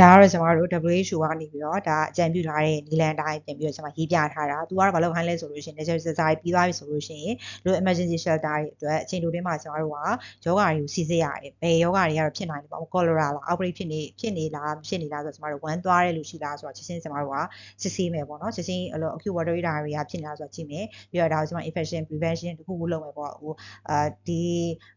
ဒါကတော့ကျွန်တော်တို့ WHO ကနေပြီးတော့ဒါအကြံပြုထားတဲ့နီလန်တိုင်းပြင်ပြီးတော့ကျွန်မရေးပြထားတာသူကတော့ဘာလို့ဟိုင်းလဲဆိုလို့ရှိရင် natural disaster ပြီးသွားပြီဆိုလို့ရှိရင်လို့ emergency shelter တွေအတွက်အချိန်တိုတင်းမှာကျွန်တော်တို့ကယောဂါတွေကိုစီစစ်ရတယ်ဘယ်ယောဂါတွေကတော့ဖြစ်နိုင်တယ်ပေါ့ cholera လား outbreak ဖြစ်နေဖြစ်နေလားဖြစ်နေလားဆိုတော့ကျွန်တော်တို့ဝမ်းသွားတဲ့လူရှိလားဆိုတော့ချက်ချင်းကျွန်တော်တို့ကစစ်ဆေးမယ်ပေါ့နော်ချက်ချင်းအဲ့လို acute watery diarrhea ဖြစ်နေလားဆိုတော့ကြည့်မယ်ပြီးတော့ဒါကိုကျွန်တော် infection prevention တခုခုလုပ်မယ်ပေါ့ဟိုအာဒီ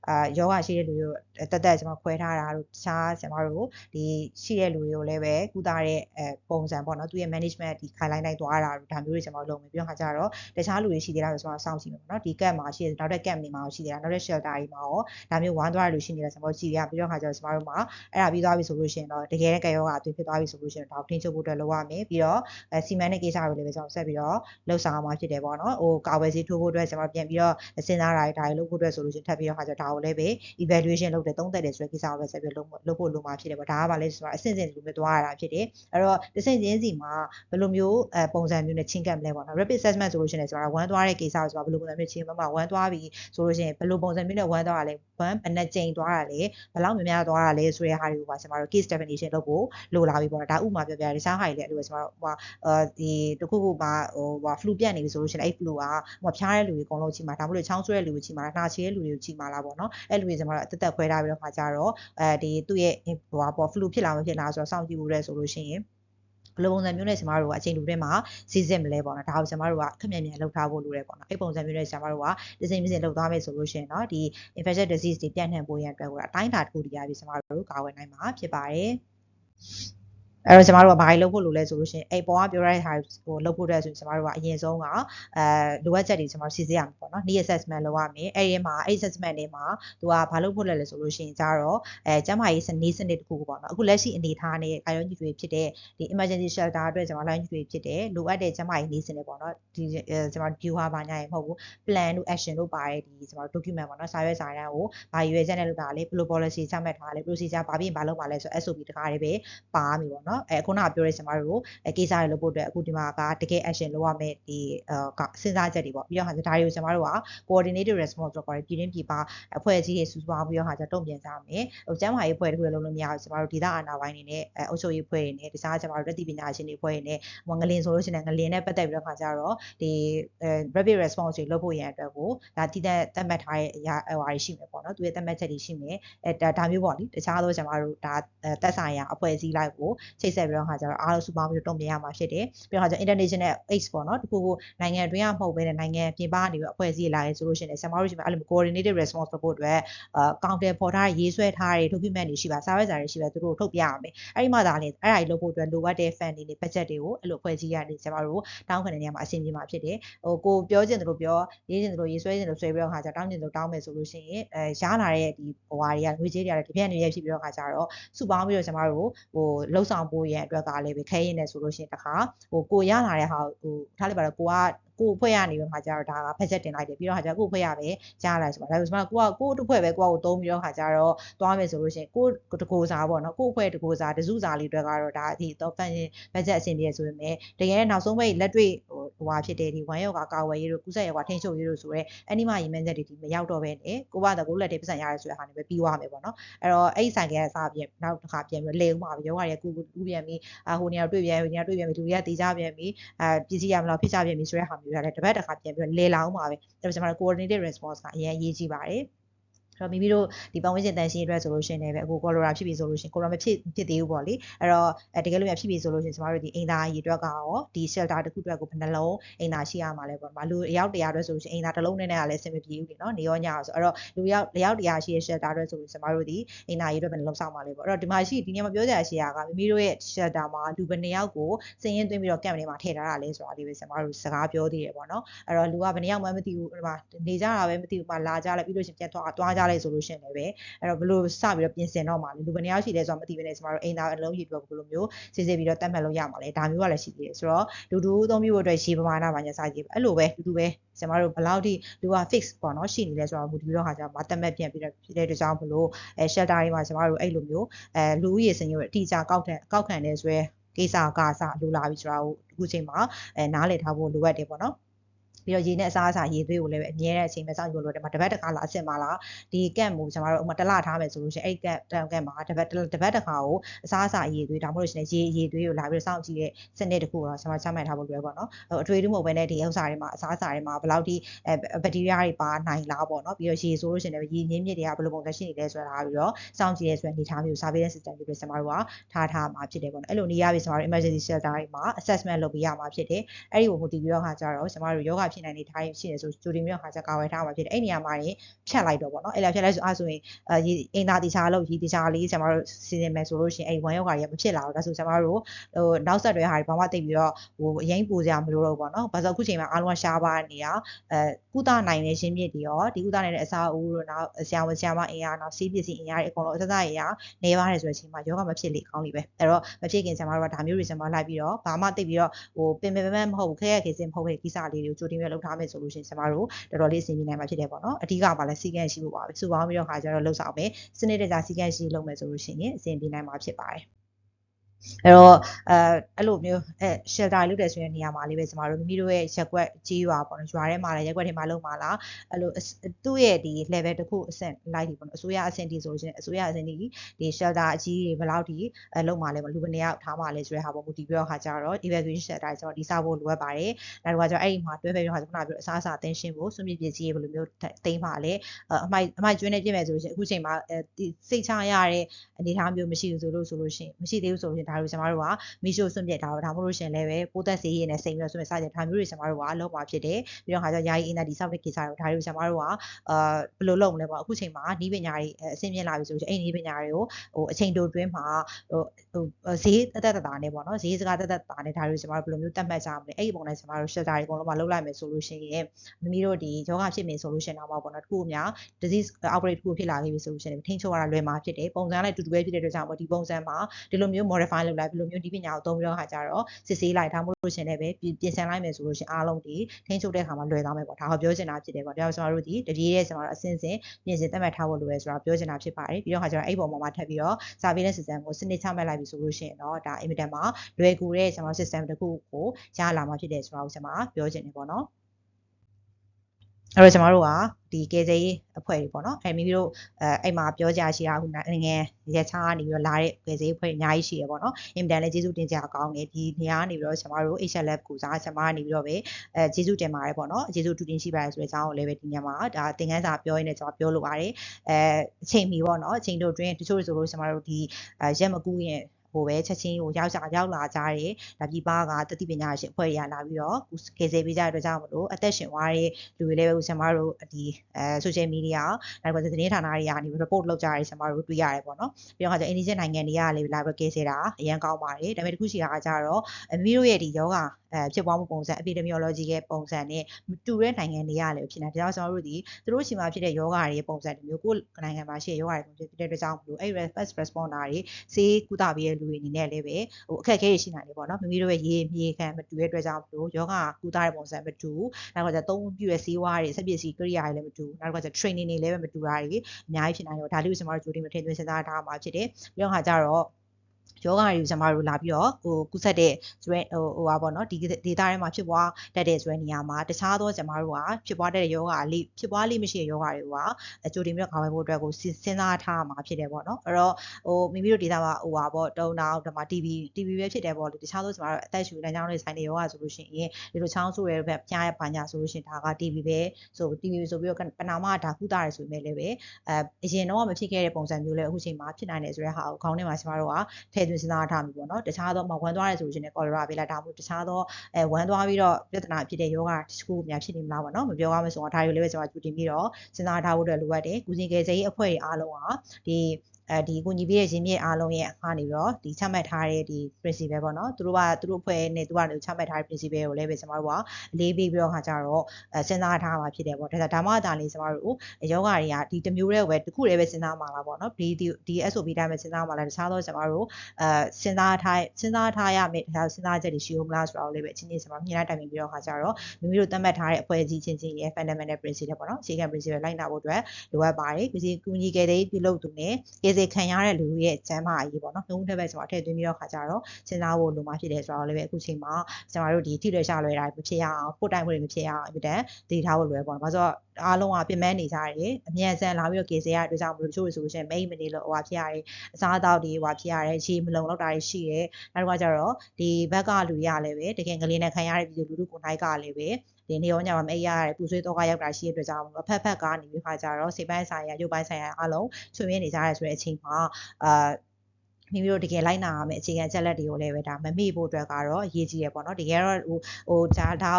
အာယောဂါရှိတဲ့လူတွေတက်တက်ကျွန်တော်ခွဲထားတာတို့တခြားကျွန်တော်တို့ဒီရှိတဲ့လူတွေကိုလည်းပဲကုသတဲ့အဲပုံစံပေါ့နော်သူရဲ့ management ဒီ guideline လိုက်သွားတာတို့ဒါမျိုးတွေကျွန်တော်လုပ်မယ်ပြီးတော့ခါကျတော့တခြားလူတွေရှိသေးတာဆိုကျွန်တော်စောင့်ကြည့်မယ်ပေါ့နော်ဒီ camp မှာရှိတဲ့နောက်တဲ့ camp တွေမှာရှိသေးတာနောက်တဲ့ shelter တွေမှာရောဒါမျိုးဝမ်းသွားတဲ့လူရှိနေတာကျွန်တော်ကြည့်ရပြီးတော့ခါကျတော့ကျွန်တော်တို့မှာအဲ့ဒါပြီးသွားပြီဆိုလို့ရှိရင်တော့တကယ်ကရောဂါအသွေးဖြစ်သွားပြီဆိုလို့ရှိရင်တော့ထိန်းချုပ်ဖို့အတွက်လုပ်ရမယ်ပြီးတော့အဲစီမံတဲ့ကိစ္စတွေလည်းပဲကျွန်တော်ဆက်ပြီးတော့လှုပ်ဆောင်အောင်မှာဖြစ်တယ်ပေါ့နော်ဟိုကာဝယ်ဆေးထိုးဖို့အတွက်ကျွန်တော်ပြန်ပြီးတော့စဉ်းစားတာတွေဒါတွေလုပ်ဖို့အတွက်ဆိုလို့ရှိရင်ထပ်ပြီးတော့ခါကျတော့ဒါကိုလည်းပဲ evaluation လုပ်တယ်သုံးသက်တယ်ဆိုတဲ့ကိစ္စကိုပဲဆက်ပြီးလုပ်လုပ်ဖို့လိုမှာဖြစ်တယ်ပေါ့ဒါကဘာလဲဆိုတော့အဆင့်ဆင့်ဒီလိုမျိုးသွားရတာဖြစ်တယ်အဲ့တော့တစ်ဆင့်ချင်းစီမှာဘယ်လိုမျိုးအဲပုံစံမျိုးနဲ့ချင်းကပ်မလဲပေါ့နော် rapid assessment ဆိုလို့ရှိရင်ကျွန်တော်ဝမ်းသွားတဲ့ကိစ္စဆိုတော့ဘယ်လိုပုံစံမျိုးချင်းမှာဝမ်းသွားပြီဆိုလို့ရှိရင်ဘယ်လိုပုံစံမျိုးနဲ့ဝမ်းသွားတာလဲဝမ်းဘယ်နှကြိမ်သွားတာလဲဘယ်လောက်များများသွားတာလဲဆိုတဲ့ဟာတွေကိုပါကျွန်တော်တို့ case definition လုပ်ဖို့လိုလာပြီပေါ့နော်ဒါဥပမာပြောပြတခြားဟာတွေလည်းအဲ့လိုပဲကျွန်တော်တို့ဟိုအဲဒီတခုခုမှာဟိုဟို flu ပြတ်နေပြီဆိုလို့ရှိရင်အဲ့ flu ကဟိုဖျားတဲ့လူတွေအကုန်လုံးချိမှာဒါမှမဟုတ်ချောင်းဆွဲတဲ့လူတွေချိမှာနှာချေတဲ့လူတွေကိုချိမှာလားပေါ့နော်အဲ့လူတွေကျွန်တော်တို့အသက်သက်ခွဲထားပြီးတော့မှကြတော့အဲဒီသူ့ရဲ့ဟိုဟာပေါ့ flu ဖြစ်လာမဖြစ်လာဆိုတော့စောင့်ကြည့်ဖို့ရဲဆိုလို့ရှိရင်ဘယ်လိုပုံစံမျိုးနဲ့ကျွန်မတို့ကအချိန်လူထဲမှာစီစစ်မလဲပေါ့နော်ဒါကိုကျွန်မတို့ကခက်မြန်မြန်လှုပ်ထားဖို့လိုတယ်ပေါ့နော်အဲ့ပုံစံမျိုးနဲ့ကျွန်မတို့ကဒီစိမ့်စိမ့်လှုပ်သွားမယ်ဆိုလို့ရှိရင်တော့ဒီ infectious disease တွေပြန့်နှံ့ဖို့ရန်အတွက်ကအတိုင်းအတာတစ်ခုတည်းရပြီးကျွန်မတို့ကာဝယ်နိုင်မှာဖြစ်ပါတယ် အဲ့တော့ကျမတို့ကဘာတွေလုပ်ဖို့လိုလဲဆိုလို့ရှိရင်အဲ့ပေါ်ကပြောရတဲ့ဟာဟိုလုပ်ဖို့အတွက်ဆိုရင်ကျမတို့ကအရင်ဆုံးကအဲလိုအပ်ချက်တွေကျမတို့စီစစ်ရမှာပေါ့နော် need assessment လုပ်ရမယ်အဲ့ဒီမှာအဲ့ assessment တွေမှာသူကဘာလုပ်ဖို့လဲလဲဆိုလို့ရှိရင်ကြတော့အဲကျမရေးစနေစနစ်တစ်ခုပေါ့နော်အခုလက်ရှိအနေထားနဲ့ကာယောညီတွေဖြစ်တဲ့ဒီ emergency shelter အတွက်ကျမလိုင်းညီတွေဖြစ်တဲ့လိုအပ်တဲ့ကျမရေးနေစနစ်ပေါ့နော်ဒီကျမ view ဟာဘာညာရေမဟုတ်ဘူး plan တို့ action တို့ပါတယ်ဒီကျမတို့ document ပေါ့နော်စာရွက်စာတမ်းကိုဘာရွေးချက်နဲ့လုပ်တာလဲဘယ်လို policy ချမှတ်ထားလဲ procedure ဘာပြီးရင်ဘာလုပ်ပါလဲဆို SOP တခါတည်းပဲပါမိပေါ့နော်အဲခုနကပြောတဲ့ကျွန်တော်တို့အဲကိစ္စတွေလုပ်ဖို့အတွက်အခုဒီမှာကတကယ် action လုပ်ရမယ့်ဒီအဲစဉ်းစားချက်တွေပေါ့ပြီးတော့ဟာဒါတွေကိုကျွန်တော်တို့က coordinated response ဆိုတော့ပြည်တွင်းပြည်ပအဖွဲ့အစည်းတွေစုပေါင်းပြီးတော့ဟာကျတုံ့ပြန်ကြမယ်ဟိုကျန်းမာရေးအဖွဲ့တခုလုံးလို့မရဘူးကျွန်တော်တို့ဒေသအာဏာပိုင်တွေနဲ့အဲအုပ်ချုပ်ရေးအဖွဲ့တွေနဲ့တခြားကျွန်တော်တို့လက်တည်ပညာရှင်တွေအဖွဲ့တွေနဲ့ဟိုငလင်ဆိုလို့ရှိရင်ငလင်နဲ့ပတ်သက်ပြီးတော့ခါကြတော့ဒီအဲ rapid response တွေလုပ်ဖို့ရန်အတွက်ကိုဒါတည်တဲ့သတ်မှတ်ထားတဲ့အရာဟိုဟာရှိမယ်ပေါ့နော်သူရဲ့သတ်မှတ်ချက်တွေရှိမယ်အဲဒါမျိုးပေါ့လေတခြားသောကျွန်တော်တို့ဒါသက်ဆိုင်ရာအဖွဲ့အစည်းလိုက်ကိုချိတ်ဆက်ပြီးတော့ခါကြတော့အားလုံးစုပေါင်းပြီးတော့တုံ့ပြန်ရမှာဖြစ်တယ်ပြီးတော့ခါကျ international aid ပေါ့နော်တခုခုနိုင်ငံအတွင်းကမဟုတ်ဘဲနဲ့နိုင်ငံပြင်ပကနေပြီးအဖွဲ့အစည်းလာရဲဆိုလို့ရှိရင်ဆရာမတို့ရှိမှာအဲ့လို coordinated response လုပ်ဖို့အတွက်အာ counter ပေါ်ထားရေးဆွဲထားတဲ့ document တွေရှိပါစာရွက်စာတွေရှိပါသူတို့ထုတ်ပြရမယ်အဲ့ဒီမှသာလေအဲ့ဒါကြီးလုပ်ဖို့အတွက်လိုအပ်တဲ့ fund တွေနဲ့ budget တွေကိုအဲ့လိုအဖွဲ့အစည်းကနေဆရာမတို့တောင်းခံတဲ့နေရာမှာအဆင်ပြေမှာဖြစ်တယ်ဟိုကိုပြောချင်တယ်လို့ပြောရေးချင်တယ်လို့ရေးဆွဲချင်တယ်လို့ဆွဲပြီးတော့ခါကျတောင်းချင်တယ်လို့တောင်းမယ်ဆိုလို့ရှိရင်အဲရလာတဲ့ဒီဟိုဟာတွေကငွေကြေးတွေကဒီပြက်နေရဖြစ်ပြီးတော့ခါကျတော့စုပေါင်းပြီးတော့ဆရာမတို့ဟိုလှုပ်ဆောင်ဖို့ရန်အတွက်ကလည်းပဲခဲရင်နေဆိုလို့ရှိရင်တခါဟိုကိုရလာတဲ့ဟာဟိုထားလိုက်ပါတော့ကိုက ကိုအဖွဲ့ရနေပြီးမှကျတော့ဒါက budget တင်လိုက်တယ်ပြီးတော့ခါကျကိုအဖွဲ့ရပဲကြားလိုက်ဆိုပါဒါဆိုမှကိုကကိုတစ်ဖွဲ့ပဲကိုကကိုသုံးပြီးတော့ခါကျတော့သွားမယ်ဆိုလို့ရှိရင်ကိုတကိုစားပေါ့နော်ကိုအဖွဲ့တကိုစားတစုစားလေးအတွက်ကတော့ဒါဒီတော့ budget အဆင်ပြေဆိုပေမဲ့တကယ်နောက်ဆုံးပိတ်လက်တွေ့ဟိုဟိုဟာဖြစ်တဲ့ဒီဝမ်ယောဂါကာဝယ်ရေးတို့ကုဆက်ယောဂါထိန်းချုပ်ရေးတို့ဆိုရဲအနိမရီမန်းချက်တွေဒီမရောက်တော့ပဲနဲ့ကိုကတကိုလက်တွေပတ်စံရတယ်ဆိုတဲ့ဟာနေပဲပြီးသွားမယ်ပေါ့နော်အဲ့တော့အဲ့ဒီဆိုင်ကဲစားပြန်နောက်တစ်ခါပြန်ပြီးလေဦးမှာယောဂါရဲ့ကူကူပြန်ပြီးအာဟိုနေရာတွေ့ပြန်ဟိုနေရာတွေ့ပြန်ပြီးလူတွေကတေးကြပြန်ပြီးအာပစ္စည်းရမလားဖြစ်ကြပြန်ပြီးဆိုတဲ့ဟာမျိုးရတယ်တပတ်တစ်ခါပြန်ပြီးလဲလာအောင်ပါပဲဒါပေမဲ့ကျွန်တော်တို့ coordinated response ကအရင်အရေးကြီးပါတယ် တော့မိမိတို့ဒီပတ်ဝန်းကျင်တန်ရှင်းအတွက်ဆိုလို့ရှိရင်လည်းအခုကော်လိုရာဖြစ်ပြီဆိုလို့ရှိရင်ကိုရိုနာမဖြစ်ဖြစ်သေးဘူးပေါ့လေအဲ့တော့အဲတကယ်လို့များဖြစ်ပြီဆိုလို့ရှိရင်ကျမတို့ဒီအိမ်သားအရေးအတွက်ကရောဒီ shelter တစ်ခုအတွက်ကိုဘယ်နှလုံးအိမ်သားရှိရမှာလဲပေါ့မလူအယောက်တရာအတွက်ဆိုလို့ရှိရင်အိမ်သားတစ်လုံးနဲ့လည်းအဆင်မပြေဘူးလေနော်နေရောညရောဆိုအဲ့တော့လူယောက်အယောက်တရာရှိတဲ့ shelter အတွက်ဆိုလို့ကျမတို့ဒီအိမ်သားအရေးအတွက်ဘယ်နှလုံးစောင့်မှာလဲပေါ့အဲ့တော့ဒီမှာရှိဒီနေရာမှာပြောကြရရှိရကမိမိတို့ရဲ့ shelter မှာလူဘယ်နှယောက်ကိုစည်ရင်းသွင်းပြီးတော့ camp ထဲမှာထည့်ထားတာလဲဆိုတာလေးပဲကျမတို့စကားပြောသေးတယ်ပေါ့နော်အဲ့တော့လူကဘယ်နှယောက်မှမသိဘူးဒီမှာနေကြတာပဲမသိဘူးမှလာကြလိုက်ပြီးလို့ရှိရင်ပြန်သွားသွားကြလိုက်ဆိုလို့ရှိရင်လည်းပဲအဲ့တော့ဘယ်လိုစပြီးတော့ပြင်ဆင်တော့မှာလဲလူဘယ်နှယောက်ရှိလဲဆိုတာမသိဘဲနဲ့ကျမတို့အိမ်သားအလုံးကြီးပြောဘယ်လိုမျိုးစစ်စစ်ပြီးတော့တတ်မှတ်လို့ရမှာလဲဒါမျိုးကလည်းရှိသေးတယ်ဆိုတော့လူတူအသုံးပြုဖို့အတွက်ရေပမာဏပါညာစာကြည့်အဲ့လိုပဲလူတူပဲကျမတို့ဘယ်လောက်ထိလူက fix ပေါ့နော်ရှိနေလဲဆိုတော့ဒီလိုဟာကျမတတ်မှတ်ပြန်ပြီးတော့ဖြစ်တဲ့တကြောင်ဘလို့အဲ shelter တွေမှာကျမတို့အဲ့လိုမျိုးအဲလူဦးရေစင်ရုပ်အတိအကျကောက်တဲ့ကောက်ခံနေဆိုရဲကိစ္စကအစလိုလာပြီဆိုတော့အခုချိန်မှာအဲနားလည်ထားဖို့လိုအပ်တယ်ပေါ့နော် ပြီးတော့ရေနဲ့အစားအစာရေသွေးကိုလည်းပဲအမြဲတမ်းအချိန်မဲ့စောင့်ကြည့်လို့တယ်မှာတစ်ပတ်တစ်ခါလာအစ်စ်မှာလားဒီကန့်ကိုကျွန်တော်တို့ဥမာတစ်လထားမယ်ဆိုလို့ရှိရင်အဲ့ကန့်တန်ကန့်မှာတစ်ပတ်တစ်ပတ်တစ်ခါကိုအစားအစာရေသွေးဒါမှမဟုတ်ရှင်ရေရေသွေးကိုလာပြီးစောင့်ကြည့်တဲ့စနစ်တစ်ခုတော့ကျွန်တော်ချမှတ်ထားဖို့လွယ်ပေါ့နော်အထွေထူးမဟုတ်ဘဲနဲ့ဒီဥစ္စာတွေမှာအစားအစာတွေမှာဘယ်လောက်ထိအဲဘက်တီးရီးယားတွေပါနိုင်လားပေါ့နော်ပြီးတော့ရေဆိုလို့ရှိရင်လည်းရေညင်းမြစ်တွေကဘယ်လိုပုံစံရှိနေလဲဆိုတာပြီးတော့စောင့်ကြည့်ရဲဆိုတဲ့အနေအထားမျိုး surveillance system တွေပဲကျွန်တော်တို့ကထားထားမှာဖြစ်တယ်ပေါ့နော်အဲ့လိုနေရပြီကျွန်တော်တို့ emergency shelter တွေမှာ assessment လုပ်ပေးရမှာဖြစ်တယ်အဲ့ဒီကိုမူတည်ပြီးတော့ခါကြတော့ကျွန်တော်တို့ယောဂဖြစ်နိုင်နေထားရှိနေဆိုကြိုတင်ပြီးတော့ခါကြကာဝယ်ထားမှာဖြစ်တယ်အဲ့နေရာမှာနေဖြတ်လိုက်တော့ပေါ့နော်အဲ့လိုဖြတ်လိုက်ဆိုအဲ့ဆိုရင်အဲအင်တာတီချာလို့ရီတီချာလေးကျွန်တော်တို့စီစဉ်မယ်ဆိုလို့ရှိရင်အဲ့ဝမ်ယောဂါကြီးမဖြစ်လာဘူးဒါဆိုကျွန်တော်တို့ဟိုနောက်ဆက်တွဲဟာတွေဘာမှသိပြီးတော့ဟိုအရင်ပူစရာမလိုတော့ဘူးပေါ့နော်ဘာလို့အခုချိန်မှာအားလုံးကရှားပါနေတာအဲကုသနိုင်တဲ့ရှင်းပြတွေရောဒီကုသနိုင်တဲ့အစာအုပ်တို့နောက်ဆရာဝန်ဆရာမအင်အားနောက်စီးပစ္စည်းအင်အားတွေအကုန်လုံးအသက်အရာနေပါတယ်ဆိုတဲ့အချိန်မှာယောဂမဖြစ်လေကောင်းလိမ့်ပဲအဲ့တော့မဖြစ်ခင်ကျွန်တော်တို့ကဒါမျိုးတွေကျွန်တော်လိုက်ပြီးတော့ဘာမှသိပြီးတော့ဟိုပင်ပင်ပန်းမဟုတ်ဘူးခဲရခေစင်မဟုတ်တဲ့ကိစ္စလေးတွေကိုကြိုတင်ပြီးလုပ်ထားမယ်ဆိုလို့ရှိရင်ကျွန်တော်တို့တော်တော်လေးအဆင်ပြေနိုင်မှာဖြစ်တယ်ပေါ့နော်အဓိကကလည်းစီကံရှိဖို့ပါပဲစုပေါင်းပြီးတော့ခါကျတော့လှုပ်ဆောင်မယ်စနစ်တကျစီကံရှိလုပ်မယ်ဆိုလို့ရှိရင်အဆင်ပြေနိုင်မှာဖြစ်ပါတယ် အဲ့တော့အဲအဲ့လိုမျိုးအဲ shelter လုပ်တယ်ဆိုတဲ့နေရာမှာလေးပဲကျမတို့မိမိတို့ရဲ့ရက်ွက်ကြီးရွာပေါ့နော်ရွာထဲမှာလည်းရက်ွက်ထဲမှာလုံမှာလားအဲ့လိုသူ့ရဲ့ဒီ level တစ်ခုအဆင့်လိုက်ဒီပေါ့နော်အစိုးရအဆင့်ဒီဆိုလို့ရှိရင်အစိုးရအဆင့်ဒီဒီ shelter အကြီးတွေဘယ်လောက်ထိအဲလုံမှာလဲပေါ့လူဘယ်နှစ်ယောက်ထားမှာလဲဆိုတဲ့ဟာပေါ့မူတည်ပြီးတော့ခါကြတော့ evacuation shelter ကျွန်တော်ဒီစားဖို့လိုအပ်ပါတယ်နောက်တစ်ခါကျတော့အဲ့ဒီမှာတွဲဖက်ပြီးတော့ခါကျခုနကပြောအစားအစာတင်ရှင်းဖို့စွန့်ပစ်ပစ္စည်းတွေဘယ်လိုမျိုးတိမ့်ပါလဲအမိုက်အမိုက်ကျွန်းနေပြည့်မယ်ဆိုလို့ရှိရင်အခုချိန်မှာအဲစိတ်ချရတဲ့အနေအထားမျိုးမရှိဘူးဆိုလို့ဆိုလို့ရှိရင်မရှိသေးဘူးဆိုလို့ရှိရင်ဒါတို့ကျွန်တော်တို့ကမီရှိုစွန့်ပြစ်တာတော့ဒါမှမဟုတ်ရှင်လည်းပဲပိုးသက်စေးရည်နဲ့စိန်ပြီးတော့စွန့်ပြစ်စားကြဒါမျိုးတွေကျွန်တော်တို့ကလောက်ပါဖြစ်တယ်ပြီးတော့ခါကျယာယီအင်တာဒီဆောက်တဲ့ကိစ္စတွေဒါတွေကိုကျွန်တော်တို့ကအာဘယ်လိုလုပ်မလဲပေါ့အခုချိန်မှာနီးပညာတွေအဆင့်မြင့်လာပြီဆိုရင်အဲ့ဒီနီးပညာတွေကိုဟိုအချိန်တိုတွင်းမှာဟိုဟိုဈေးတက်တက်တာနဲ့ပေါ့နော်ဈေးစကားတက်တက်တာနဲ့ဒါတွေကျွန်တော်တို့ဘယ်လိုမျိုးတတ်မှတ်ကြမလဲအဲ့ဒီပုံနဲ့ကျွန်တော်တို့ shelter တွေအကုန်လုံးမလုပ်လိုက်မယ်ဆိုလို့ရှိရင်မိမိတို့ဒီယောဂဖြစ်နေဆိုလို့ရှိရင်တော့ပေါ့နော်တခုအများ disease outbreak တခုဖြစ်လာခဲ့ပြီဆိုလို့ရှိရင်ထိန်းချုပ်ရတာလွယ်မှာဖြစ်တယ်ပုံစံလည်းတူတူပဲဖြစ်တဲ့အတွက်ကြောင့်ပေါ့ဒီပုံစံမှာဒီလိုမျိုး modify လုပ်လိုက်ဒီလိုမျိုးဒီပညာကိုသုံးပြီးတော့ခါကြတော့စစ်ဆေးလိုက်ဒါမှမဟုတ်ရှင်လည်းပဲပြင်ဆင်လိုက်မယ်ဆိုလို့ရှင်အားလုံးဒီထိန်းချုပ်တဲ့အခါမှာလွယ်သွားမယ်ပေါ့ဒါဟောပြောချင်တာဖြစ်တယ်ပေါ့ဒါကြောင့်ကျွန်တော်တို့ဒီတတိယကျွန်တော်တို့အစင်းစင်ပြင်ဆင်သတ်မှတ်ထားဖို့လိုရဲဆိုတော့ပြောချင်တာဖြစ်ပါတယ်ပြီးတော့ခါကြတော့အဲ့ပုံပေါ်မှာထပ်ပြီးတော့စာပေးတဲ့ system ကိုစနစ်ချမှတ်လိုက်ပြီဆိုလို့ရှင်တော့ဒါ immediate မှာလွယ်ကူတဲ့ကျွန်တော် system တစ်ခုကိုရလာမှာဖြစ်တယ်ဆိုတော့ကျွန်တော်ပြောချင်တယ်ပေါ့နော် အဲ့တော့ကျွန်တော်တို့ကဒီကေဇေးအဖွဲ့တွေပေါ့နော်အဲမိမိတို့အဲအဲ့မှာပြောကြရှိတာခုငယ်ရက်ချားနေပြီးတော့လာတဲ့ကေဇေးအဖွဲ့အများကြီးရှိရပေါ့နော်အင်တန်လည်းကျေးဇူးတင်ကြကောင်းတယ်ဒီနေရာကနေပြီးတော့ကျွန်တော်တို့ HL Lab ကိုစားကျွန်မကနေပြီးတော့ပဲအဲကျေးဇူးတင်ပါတယ်ပေါ့နော်ကျေးဇူးတူတင်ရှိပါတယ်ဆိုတဲ့အကြောင်းကိုလည်းပဲဒီညမှာဒါသင်ခန်းစာပြောရင်းနဲ့ကျွန်တော်ပြောလိုပါတယ်အဲအချိန်မီပေါ့နော်အချိန်တို့တွင်တချို့ဆိုလို့ကျွန်တော်တို့ဒီရက်မကူးရင် ကိုပဲချက်ချင်းကိုရောက်ကြရောက်လာကြတယ်ဒါပြပကတတိပညာရှင်အဖွဲ့တွေကလာပြီးတော့ကေစေပေးကြတဲ့အတွက်ကြောင့်မလို့အသက်ရှင်သွားတဲ့လူတွေလည်းပဲကျွန်မတို့ဒီအဲ social media နောက်ပြီးသတင်းဌာနတွေကနေ report လုပ်ကြတယ်ကျွန်မတို့တွေ့ရတယ်ပေါ့နော်ပြီးတော့ခါကျအင်ဒီဂျင်နိုင်ငံတွေကလည်းလာပြီးကေစေတာအရင်ကောင်းပါတယ်ဒါပေမဲ့တခုရှိတာကကြတော့မိမိတို့ရဲ့ဒီယောဂအဲဖြစ်ပွားမှုပုံစံ epidemiology ရဲ့ပုံစံနဲ့မတူတဲ့နိုင်ငံတွေကလည်းဖြစ်နေတယ်ဒါကြောင့်ကျွန်တော်တို့ဒီသူတို့ရှိမှဖြစ်တဲ့ယောဂတွေရဲ့ပုံစံတွေမျိုးကိုယ်နိုင်ငံမှာရှိတဲ့ယောဂတွေဖြစ်တဲ့အတွက်ကြောင့်မလို့အဲ့ first responder တွေစေးကုသပေးတဲ့လူတွေအနေနဲ့လည်းပဲဟိုအခက်အခဲတွေရှိနိုင်တယ်ပေါ့နော်မိမိတို့ရဲ့ရေမြေခံမတူတဲ့အတွက်ကြောင့်မလို့ယောဂကုသတဲ့ပုံစံမတူနောက်ကကျသုံးပြည့်ရဲ့စေးဝါးတွေဆက်ပစ္စည်းကိရိယာတွေလည်းမတူနောက်ကကျ training တွေလည်းပဲမတူတာတွေအများကြီးဖြစ်နိုင်တော့ဒါလေးကိုကျွန်တော်တို့ကြိုတင်မထင်သွင်းစဉ်းစားထားမှာဖြစ်တယ်ပြီးတော့ခါကျတော့ ယောဂတွေကိုကျွန်မတို့လာပြီးတော့ဟိုကုဆက်တဲ့ဆိုရဲဟိုဟိုပါပေါ့နော်ဒီဒေတာထဲမှာဖြစ်ပွားတတ်တဲ့ဆိုရဲနေရာမှာတခြားသောကျွန်မတို့ကဖြစ်ပွားတတ်တဲ့ယောဂလေးဖြစ်ပွားလေးမရှိတဲ့ယောဂတွေကကြိုတင်ပြီးတော့ခေါင်းဝဲဖို့အတွက်ကိုစဉ်းစားထားမှာဖြစ်တယ်ပေါ့နော်အဲ့တော့ဟိုမိမိတို့ဒေတာမှာဟိုပါပေါ့တုံးတောင်ဒီမှာ TV TV ပဲဖြစ်တယ်ပေါ့လေတခြားသောကျွန်မတို့အသက်ရှူလမ်းကြောင်းတွေဆိုင်တဲ့ယောဂဆိုလို့ရှိရင်ဒီလိုချောင်းဆိုရဲဘက်ပြားရပါညာဆိုလို့ရှိရင်ဒါက TV ပဲဆို TV ဆိုပြီးတော့ပနာမဒါကုတာရဆိုပေမဲ့လည်းပဲအဲအရင်တော့မဖြစ်ခဲ့တဲ့ပုံစံမျိုးလဲအခုချိန်မှာဖြစ်နိုင်တယ်ဆိုတဲ့ဟာကိုခေါင်းထဲမှာကျွန်မတို့ကထည့်သွင်းစဉ်းစားထားမိပေါ့နော်တခြားသောမဝမ်းသွားရဲဆိုရှင်လည်း cholera ပေးလိုက်တာမို့တခြားသောအဲဝမ်းသွားပြီးတော့ပြဿနာဖြစ်တဲ့ယောဂတစ်ခုများဖြစ်နေမလားပေါ့နော်မပြောရမဆိုတော့ဒါတွေလည်းပဲကျွန်တော်ကြိုတင်ပြီးတော့စဉ်းစားထားဖို့အတွက်လိုအပ်တယ်ကုသင်ကယ်ဆယ်ရေးအဖွဲ့တွေအားလုံးကဒီ အဲဒီကိုညီပြည့်ရင်းမြစ်အားလုံးရဲ့အားနေပြီးတော့ဒီချမှတ်ထားတဲ့ဒီ principle ပေါ့နော်သူတို့ကသူတို့အဖွဲ့နဲ့သူကလည်းချမှတ်ထားတဲ့ principle ကိုလည်းပဲကျွန်တော်တို့ကအလေးပေးပြီးတော့ခါကြတော့အဲစဉ်းစားထားမှာဖြစ်တယ်ပေါ့ဒါကြောင့်ဒါမှသာလေကျွန်တော်တို့ယောဂတွေကဒီတစ်မျိုးတည်းပဲတစ်ခုတည်းပဲစဉ်းစားမှာလားပေါ့နော်ဒီဒီ SOP တိုင်းပဲစဉ်းစားမှာလားတခြားသောကျွန်တော်တို့အဲစဉ်းစားထားစဉ်းစားထားရမယ့်ဒါစဉ်းစားချက်တွေရှိဦးမလားဆိုတော့လည်းပဲအချင်းချင်းကျွန်တော်ညှိနှိုင်းတိုင်ပင်ပြီးတော့ခါကြတော့မိမိတို့သတ်မှတ်ထားတဲ့အဖွဲ့အစည်းချင်းချင်းရဲ့ fundamental principle ပေါ့နော်အခြေခံ principle လိုက်နာဖို့အတွက်လိုအပ်ပါတယ်ဒီကူညီခဲ့တဲ့ပြုလုပ်သူနဲ့ကေစေခံရတဲ့လူရဲ့ကျန်းမာရေးပေါ့နော်နှုတ်ထက်ပဲကျွန်တော်ထည့်သွင်းပြီးတော့ခါကြတော့စဉ်းစားဖို့လိုမှဖြစ်တယ်ဆိုတော့လည်းပဲအခုချိန်မှာကျွန်တော်တို့ဒီထိလွယ်ရှာလွယ်တာမဖြစ်ရအောင်ပို့တိုင်းမှုတွေမဖြစ်ရအောင်အမြဲတမ်းတည်ထားဖို့လွယ်ပေါ့နော်။ဘာလို့ဆိုတော့အားလုံးကပြင်မဲနေကြတယ်အမြန်ဆန်လာပြီးတော့ကေစေရတဲ့အတွက်ကြောင့်မလို့တချို့ဆိုလို့ရှိရင်မိတ်မနေလို့ဟိုဟာဖြစ်ရတယ်အစားအသောက်တွေဟိုဟာဖြစ်ရတယ်ရေမလုံလောက်တာတွေရှိတယ်နောက်တစ်ခါကျတော့ဒီဘက်ကလူရလည်းပဲတကယ်ငလင်းနဲ့ခံရတဲ့ပြည်သူလူထုကိုနိုင်ကလည်းပဲဒီနေရောညမှာမအိပ်ရတဲ့ပူဆွေးတော့ကရောက်တာရှိတဲ့အတွက်ကြောင့်မလို့အဖက်ဖက်ကနေပြီးခါကျတော့စိတ်ပိုင်းဆိုင်ရာရုပ်ပိုင်းဆိုင်ရာအားလုံးချွေမြင့်နေကြရဲဆိုတဲ့အချိန်မှာအာမိမိတို့တကယ်လိုက်နာရမယ့်အခြေခံချက်လက်တွေကိုလည်းပဲဒါမမေ့ဖို့အတွက်ကတော့အရေးကြီးရပေါ့နော်တကယ်တော့ဟိုဟိုဒါဒါ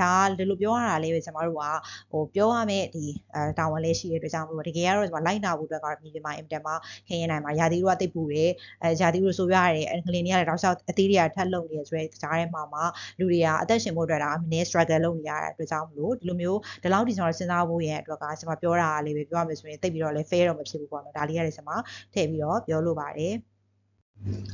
ဒါဒီလိုပြောရတာလေးပဲကျွန်တော်တို့ကဟိုပြောရမယ့်ဒီအဲတာဝန်လေးရှိတဲ့အတွက်ကြောင့်မလို့တကယ်ကတော့ကျွန်တော်လိုက်နာဖို့အတွက်ကတော့မြေပြင်မှာအင်တန်မှာခရင်နိုင်မှာယာတီတို့ကတိတ်ပူတယ်အဲယာတီတို့ဆိုရတယ်အင်္ဂလင်းတွေကလည်းတောက်လျှောက်အသေးတွေကထပ်လုံနေရဆိုတဲ့ကြားထဲမှာမှလူတွေကအသက်ရှင်ဖို့အတွက်ဒါအနည်း struggle လုပ်နေရတဲ့အတွက်ကြောင့်မလို့ဒီလိုမျိုးဒီလောက်ဒီကျွန်တော်စဉ်းစားဖို့ရဲ့အတွက်ကကျွန်တော်ပြောတာလေးပဲပြောရမယ်ဆိုရင်တိတ်ပြီးတော့လည်း fair တော့မဖြစ်ဘူးပေါ့နော်ဒါလေးရတယ်ကျွန်မထည့်ပြီးတော့ပြောလို့ပါတယ်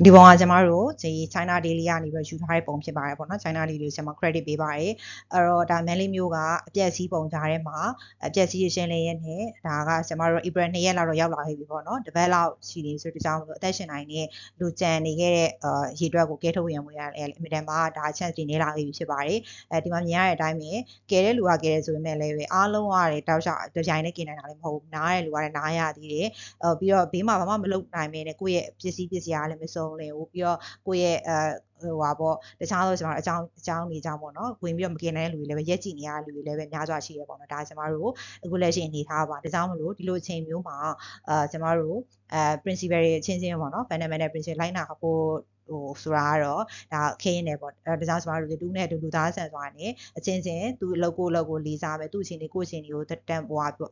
ဒီပုံကကျမတို့ဒီ China Daily ကနေပြီးယူထားတဲ့ပုံဖြစ်ပါတယ်ပေါ့နော် China Daily ကိုကျွန်မ credit ပေးပါတယ်အဲ့တော့ဒါ Manly မျိုးကအပြက်စီးပုံကြားထဲမှာအပြက်စီးရှင်းလင်းရဲ့နဲ့ဒါကကျွန်မတို့ April 2ရက်လောက်တော့ရောက်လာပြီပေါ့နော်တပတ်လောက်ရှိနေဆိုတော့ကြောင့်အသက်ရှင်နိုင်တဲ့လူကြံနေခဲ့တဲ့အာရေတွက်ကိုကဲထုတ်ရံဝင်ရတယ်အမြဲတမ်းမှာဒါ chance တွေနေလာပြီဖြစ်ပါတယ်အဲဒီမှာမြင်ရတဲ့အတိုင်းပဲကဲတဲ့လူကကဲတယ်ဆိုပေမဲ့လည်းပဲအားလုံးကလည်းတောက်လျှောက်တပြိုင်နဲ့กินနိုင်တာလည်းမဟုတ်ဘူးနားတဲ့လူကလည်းနားရသေးတယ်အဲပြီးတော့ဘေးမှာဘာမှမလုပ်နိုင်မင်းနဲ့ကိုယ့်ရဲ့ပစ္စည်းပစ္စည်းအားလည်းမစုံလင်ဘူးပြီးတော့ကိုယ့်ရဲ့အဲဟိုပါပေါ့တခြားသောကျွန်တော်အကြောင်းအကြောင်းနေကြောင်းပေါ့နော်ဝင်ပြီးတော့မกินနိုင်တဲ့လူတွေလည်းပဲရက်ကြည့်နေရတဲ့လူတွေလည်းပဲများစွာရှိရပေါ့နော်ဒါကျွန်တော်တို့အခုလက်ရှိအနေထားပါဒါကြောင့်မလို့ဒီလိုအချိန်မျိုးမှာအာကျွန်တော်တို့အဲ principal တွေအချင်းချင်းပေါ့နော် fundamental principle လိုက်နာဖို့ ဟိုဆိုတာကတော့ဒါခင်းနေပေါ့အဲဒါကြောင့်ကျမတို့တူနဲ့တူလူသားဆန်ဆိုတာနဲ့အချင်းချင်းသူအလုပ်ကိုလုပ်ကိုလေးစားမယ်သူ့အချင်းတွေကိုယ့်အချင်းတွေကိုတန်ပွားပြီး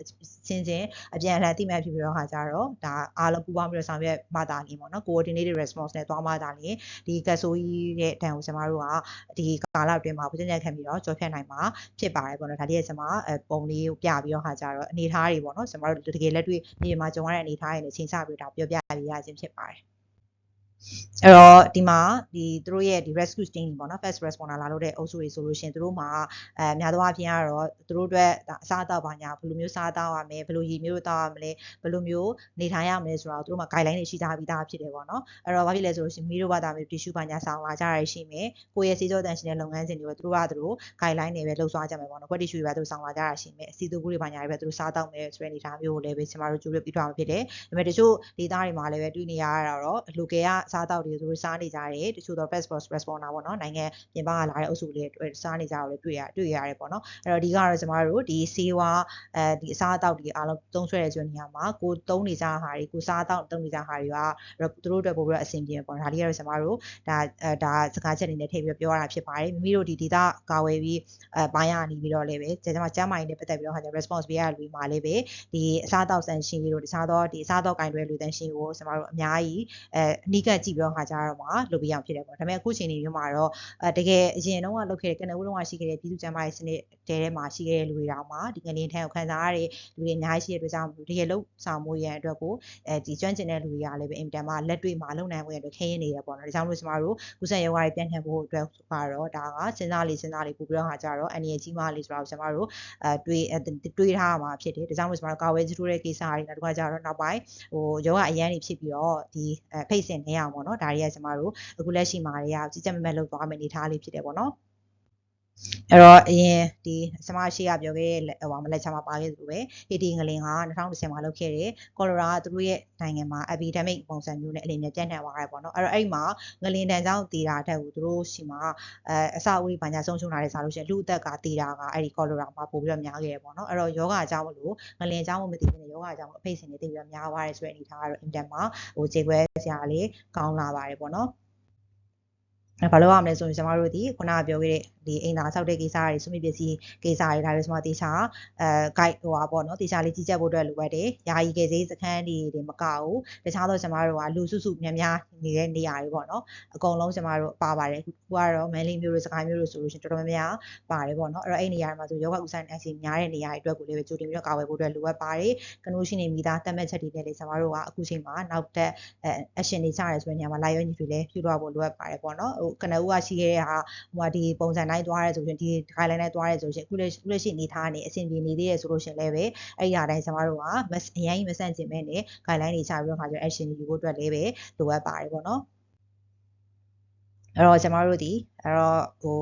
ချင်းချင်းအပြန်အလှန်တိမှတ်ဖြစ်ပြီးတော့ခါကြတော့ဒါအားလုံးပူပေါင်းပြီးတော့ဆောင်ရွက်မှသာနေပေါ့နော် coordinated response နဲ့သွားမှသာနေဒီကဆိုကြီးရဲ့တန်ကိုကျမတို့ကဒီကာလအတွင်းမှာပုံစံခံပြီးတော့ကြော်ဖြတ်နိုင်မှာဖြစ်ပါတယ်ပေါ့နော်ဒါလေးကကျမပုံလေးကိုပြပြီးတော့ခါကြတော့အနေထားတွေပေါ့နော်ကျမတို့တကယ်လက်တွေ့မြေမှာကြုံရတဲ့အနေထားတွေနဲ့ချိန်ဆပြီးတော့ပြောပြပေးရခြင်းဖြစ်ပါတယ် အဲ့တော့ဒီမှာဒီသူတို့ရဲ့ဒီ rescue team ပေါ့နော် first responder လာလို့တဲ့အုပ်စုတွေဆိုလို့ရှင်သူတို့မှာအဲများသောအားဖြင့်ကတော့သူတို့အတွက်အစားအသောက်ပါညာဘယ်လိုမျိုးစားသောက်ရမလဲဘယ်လိုရည်မျိုးတောက်ရမလဲဘယ်လိုမျိုးနေထိုင်ရမလဲဆိုတော့သူတို့မှာ guideline တွေရှိထားပြီးသားဖြစ်တယ်ပေါ့နော်အဲ့တော့ဘာဖြစ်လဲဆိုလို့ရှင်မိတို့ဘာသာမျိုး tissue ပါညာဆောင်လာကြရရှိမယ်ကိုယ့်ရဲ့စေကြောတန်ရှင်တဲ့လုပ်ငန်းစဉ်တွေပဲသူတို့ကသူတို့ guideline တွေပဲလှုပ်သွားကြမယ်ပေါ့နော် quality tissue တွေပဲသူတို့ဆောင်လာကြရရှိမယ်အစီအသူကူးတွေပါညာတွေပဲသူတို့စားတောက်မယ်ဆိုတဲ့အနေအထားမျိုးကိုလည်းပဲကျမတို့ကြိုးပြီးထားမှာဖြစ်တယ်ဒါပေမဲ့တချို့ဒေသတွေမှာလည်းပဲတွေ့နေရတာတော့ local ကစားတောက်တွေသူတို့စားနေကြတယ်တချို့တော့ fast responder ပေါ့နော်နိုင်ငံပြင်ပကလာတဲ့အုပ်စုလေးစားနေကြတော့လေတွေ့ရတွေ့ရတယ်ပေါ့နော်အဲ့တော့ဒီကတော့ကျမတို့ဒီဆေးဝါးအဲဒီအစားအသောက်တွေအားလုံးသုံးဆွဲတဲ့ကျွန်းနေရာမှာကိုသုံးနေကြဟာတွေကိုစားတောက်သုံးနေကြဟာတွေကသူတို့အတွက်ပို့ပြီးတော့အဆင်ပြေပေါ့နော်ဒါလေးကတော့ကျမတို့ဒါဒါစကားချက်တွေနဲ့ထည့်ပြီးပြောရတာဖြစ်ပါတယ်မိမိတို့ဒီဒေတာကာဝယ်ပြီးအဲဘိုင်းရနေပြီးတော့လည်းပဲကျမကျမ်းမာရေးနဲ့ပတ်သက်ပြီးတော့ဟာ response ပေးရလူမှာလည်းပဲဒီအစားအသောက်ဆန်ရှင်းရေးတို့တခြားသောဒီအစားအသောက်ကင်တွဲလူတန်းရှင်းကိုကျမတို့အများကြီးအဲအနိကကြည့်ပြီးတော့ခါကြတော့မှာလုပ်ပြရအောင်ဖြစ်တယ်ပေါ့ဒါပေမဲ့အခုချိန်နေမျိုးမှာတော့အဲတကယ်အရင်တော့ကလုပ်ခဲ့တဲ့ကနဦးတော့ရှိခဲ့တဲ့ပြည်သူ့ကျန်းမာရေးစနစ်တဲထဲမှာရှိခဲ့တဲ့လူတွေတောင်မှဒီငလင်းထန်ကိုခံစားရတဲ့လူတွေအများကြီးရှိတဲ့အတွက်ကြောင့်တကယ်လို့ဆောင်မှုရန်အတွက်ကိုအဲဒီကျွမ်းကျင်တဲ့လူတွေကလည်းပဲအင်တန်မှလက်တွေ့မှာလုံနိုင်ဖို့ရအတွက်ခင်းရနေရပေါ့နော်ဒါကြောင့်မို့ကျမတို့ကုသယောဂါတွေပြန်ထန်ဖို့အတွက်ကတော့ဒါကစဉ်းစားလေးစဉ်းစားလေးပို့ပြီးတော့ဟာကြတော့အန်ရကြီးမလေးဆိုတော့ကျမတို့အဲတွေးတွေးထားမှာဖြစ်တယ်ဒါကြောင့်မို့ကျမတို့ကာဝယ်ထိုးတဲ့ကိစ္စတွေနောက်တစ်ခါကျတော့နောက်ပိုင်းဟိုယောဂအရန်တွေဖြစ်ပြီးတော့ဒီဖိတ်စင်နေအောင်ပေါ့နော်ဒါတွေကကျမတို့အခုလက်ရှိမှာတွေကကြီးကြပ်မမဲ့လုပ်သွားမယ့်အနေအထားလေးဖြစ်တယ်ပေါ့နော် အဲ့တော့အရင်ဒီဆမရှိကပြောခဲ့တဲ့ဟိုမလက်ချာမှာပါခဲ့သလိုပဲဟီတီငလင်က2010မှာလုပ်ခဲ့တယ်ကော်လိုရာကသူတို့ရဲ့နိုင်ငံမှာ epidemic ပုံစံမျိုးနဲ့အလင်းနဲ့ပြန့်နှံ့သွားတယ်ပေါ့နော်အဲ့တော့အဲ့ဒီမှာငလင်တန်ကြောင့်တည်တာတက်ကိုသူတို့ရှိမှာအဲအစာအုပ်ဘာညာဆုံးရှုံးလာတဲ့စားလို့ရှိရင်လူအသက်ကတည်တာကအဲ့ဒီကော်လိုရာမှာပို့ပြီးတော့များခဲ့တယ်ပေါ့နော်အဲ့တော့ယောဂအကြောင်းမလို့ငလင်အကြောင်းမသိဘူးနဲ့ယောဂအကြောင်းအဖိတ်စင်တွေတည်ပြီးတော့များသွားတယ်ဆိုတဲ့အနေအထားကတော့အင်တန်မှာဟိုခြေခွဲစရာလေးကောင်းလာပါတယ်ပေါ့နော်ဘာလို့ရမလဲဆိုရင်ကျမတို့ဒီခုနကပြောခဲ့တဲ့ဒီအိမ်သာဆောက်တဲ့ကိစ္စတွေစုမိပစ္စည်းကိစ္စတွေဒါတွေဆိုမှတေချာအဲ guide ဟိုပါပေါ့နော်တေချာလေးကြီးကြပ်ဖို့အတွက်လိုအပ်တယ်။ယာယီကယ်ဆေးစခန်းတွေတွေမကဘူး။တခြားသောကျမတို့ကလူစုစုများများနေတဲ့နေရာတွေပေါ့နော်။အကုန်လုံးကျမတို့ပါပါတယ်။အခုကတော့မန်လေးမျိုးတွေစကိုင်းမျိုးတွေဆိုလို့ရှိရင်တော်တော်များများပါတယ်ပေါ့နော်။အဲ့တော့အဲ့နေရာတွေမှာဆိုယောဂဥဆိုင်အစီများတဲ့နေရာတွေအတွက်ကိုလည်းပဲကြိုတင်ပြီးတော့ကာဝယ်ဖို့အတွက်လိုအပ်ပါတယ်။ကနိုးရှိနေမိသားသတ်မှတ်ချက်တွေနဲ့လည်းကျမတို့ကအခုချိန်မှာနောက်တက်အဲ action တွေချရဲဆိုတဲ့နေရာမှာလာရောညီတွေလည်းပြုလုပ်ဖို့လိုအပ်ပါတယ်ပေါ့နော်။ဟိုကနဦးကရှိခဲ့တဲ့ဟာဟိုဒီပုံစံတိုင်းသွားရဲဆိုရင်ဒီ guideline တိုင်းသွားရဲဆိုရင်အခုလက်အခုလက်ရှိအနေထားနေအဆင်ပြေနေသေးရဆိုလို့ရှင်လည်းပဲအဲ့ဒီအတိုင်းကျမတို့ကမအရင်မဆန့်ကျင်မဲ့နဲ့ guideline တွေချပြီးတော့ခါကျ action ယူဖို့အတွက်လည်းပဲလိုအပ်ပါတယ်ပေါ့နော်အဲ့တော့ကျမတို့ဒီအဲ့တော့ဟို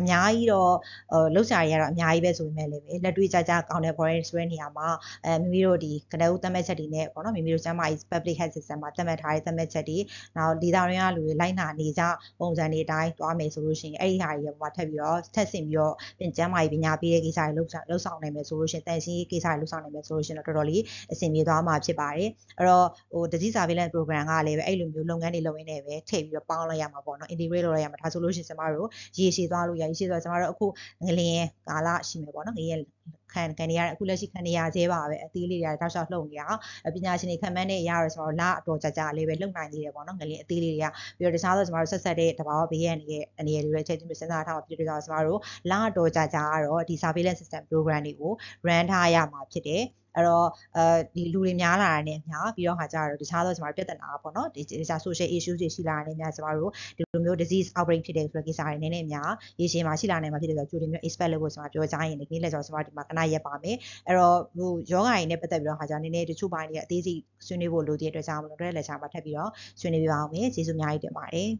အများကြီးတော့ဟိုလောက်စာတွေကတော့အများကြီးပဲဆိုပေမဲ့လည်းပဲလက်တွေ့ကြကြကောင်းတဲ့ foreign ဆိုတဲ့နေရာမှာအဲမိမိတို့ဒီကနဦးသတ်မှတ်ချက်တွေနဲ့ပေါ့နော်မိမိတို့ကျမ်းမာရေး public health system မှာသတ်မှတ်ထားတဲ့သတ်မှတ်ချက်တွေနောက်ဒေတာရင်းကလူတွေလိုက်နာနေကြပုံစံတွေအတိုင်းသွားမယ်ဆိုလို့ရှိရင်အဲ့ဒီဟာတွေပေါ်မှာထပ်ပြီးတော့ထပ်ဆင့်ပြီးတော့ပြင်ကျမ်းမာရေးပညာပေးတဲ့ကိစ္စတွေလှုပ်ဆောင်လှုပ်ဆောင်နိုင်မယ်ဆိုလို့ရှိရင်တန်ရှင်းရေးကိစ္စတွေလှုပ်ဆောင်နိုင်မယ်ဆိုလို့ရှိရင်တော့တော်တော်လေးအဆင်ပြေသွားမှာဖြစ်ပါတယ်အဲ့တော့ဟို disease surveillance program ကလည်းပဲအဲ့လိုမျိုးလုပ်ငန်းတွေလုပ်ရင်းနဲ့ပဲထည့်ပြီးတော့ပေါင်းလိုက်ရမှာပေါ့နော် integrate လုပ်လိုက်ရမှာဒါဆိုလို့ရှိရင်ကျမတို့ရေရှည်သွားလို့ရရေရှည်ဆိုတော့ကျမတို့အခုငလင်ကာလရှိမယ်ပေါ့နော်ငလျင် ခံခံနေရတဲ့အခုလက်ရှိခံနေရသေးပါပဲအသေးလေးတွေတောက်လျှောက်လှုပ်နေရအောင်ပညာရှင်တွေခံမှန်းနေရတော့ကျွန်တော်တို့လအတော်ကြာကြာလေးပဲလှုပ်နိုင်သေးတယ်ပေါ့နော်ငလျင်အသေးလေးတွေကပြီးတော့တခြားသောကျွန်တော်တို့ဆက်ဆက်တဲ့တဘာဝဘေးရန်တွေအနေရတွေပဲချက်ချင်းစဉ်းစားထားမှာဖြစ်တဲ့ကြောင့်ကျွန်တော်တို့လအတော်ကြာကြာကတော့ဒီ surveillance system program တွေကို run ထားရမှာဖြစ်တယ်အဲ့တော့အဲဒီလူတွေများလာတာနဲ့အများပြီးတော့ခါကျတော့တခြားသောကျွန်တော်တို့ပြဿနာပေါ့နော်ဒီတခြား social issues တွေရှိလာတာနဲ့အများကျွန်တော်တို့ဒီလိုမျိုး disease outbreak ဖြစ်တဲ့ဆိုတဲ့ကိစ္စတွေနည်းနည်းများရေရှည်မှာရှိလာနိုင်မှာဖြစ်တဲ့ဆိုတော့ကြိုတင်မျိုး expect လုပ်ဖို့ကျွန်တော်ပြောကြရင်ဒီနေ့လက်ကျွန်တော်ဒီမှာခဏရက်ပါမယ်အဲ့တော့ဟိုယောဂါတွေနဲ့ပတ်သက်ပြီးတော့ခါကျတော့နည်းနည်းတချို့ပိုင်းတွေအသေးစိတ်ဆွေးနွေးဖို့လိုတဲ့အတွက်ကြောင့်မလို့တဲ့လက်ချာမှာထပ်ပြီးတော့ဆွေးနွေးပြပါအောင်မယ်ကျေးဇူးအများကြီးတင်ပါတယ်